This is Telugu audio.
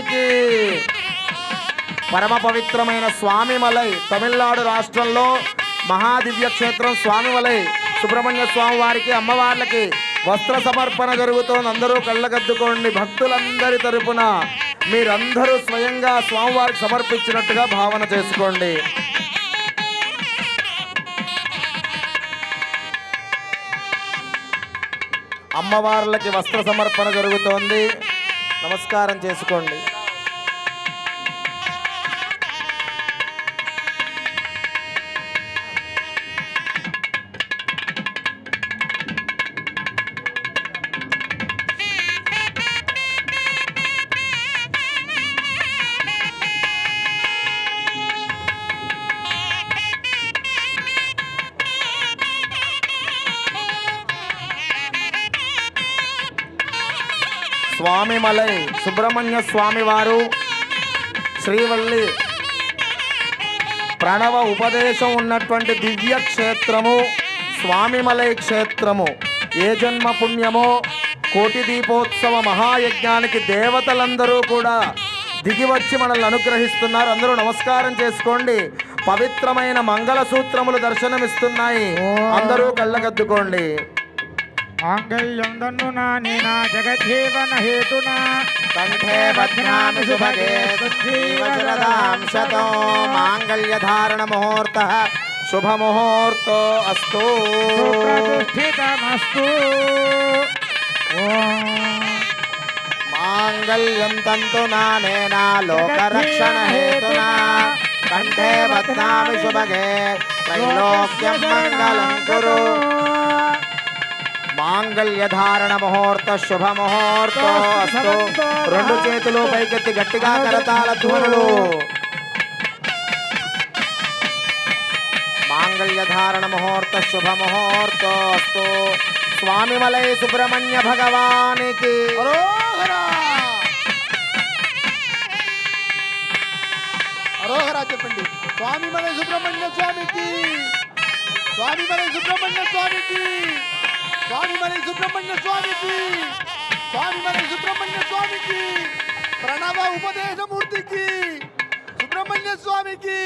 స్వామికి పరమ పవిత్రమైన స్వామిమలై తమిళనాడు రాష్ట్రంలో మహాదివ్య క్షేత్రం స్వామిమలై సుబ్రహ్మణ్య స్వామి వారికి అమ్మవార్లకి వస్త్ర సమర్పణ జరుగుతోంది. అందరూ కళ్ళగద్దుకోండి. భక్తులందరి తరపున మీరందరూ స్వయంగా స్వామివారికి సమర్పించినట్టుగా భావన చేసుకోండి. అమ్మవార్లకి వస్త్ర సమర్పణ జరుగుతోంది. నమస్కారం చేసుకోండి. స్వామిమలై సుబ్రహ్మణ్య స్వామి వారు శ్రీవల్లి ప్రణవ ఉపదేశం ఉన్నటువంటి దివ్య క్షేత్రము స్వామిమలై క్షేత్రము. ఏ జన్మ పుణ్యమో కోటి దీపోత్సవ మహాయజ్ఞానికి దేవతలందరూ కూడా దిగి వచ్చి మనల్ని అనుగ్రహిస్తున్నారు. అందరూ నమస్కారం చేసుకోండి. పవిత్రమైన మంగళసూత్రములు దర్శనమిస్తున్నాయి. అందరూ కళ్ళగద్దుకోండి మాంగళ్యం దన్నునా నేనా జగజ్జీవన హేతునా? కంఠే బధ్నామి శుభగే సుజీవశరదాం శతో మాంగళ్యధారణ ముహూర్త శుభముహూర్తో అస్తు. సుప్రతిష్ఠితమస్తు. ఓం మాంగళ్యం తంతు నానేనా లోకరక్షణ హేతునా కంఠే బధ్నామి శుభగే త్రైలోక్యం మంగళం కురు. మాంగళ్యధారణ ముహూర్త శుభ ముహూర్తో రెండు చేతులు పైకెత్తి గట్టిగా కరతాల ధ్వనులు. మాంగళ్యధారణ ముహూర్త శుభ ముహూర్తో అస్తు. స్వామిమలై సుబ్రహ్మణ్య భగవానికి. అరోహరా! చెప్పండి. స్వామి మన సుబ్రహ్మణ్య స్వామికి. స్వామి మన సుబ్రహ్మణ్య స్వామికి. మన సుబ్రహ్మణ్య స్వామికి స్వామి మన సుబ్రహ్మణ్య స్వామికి ప్రణవ ఉపదేశమూర్తికి సుబ్రహ్మణ్య స్వామికి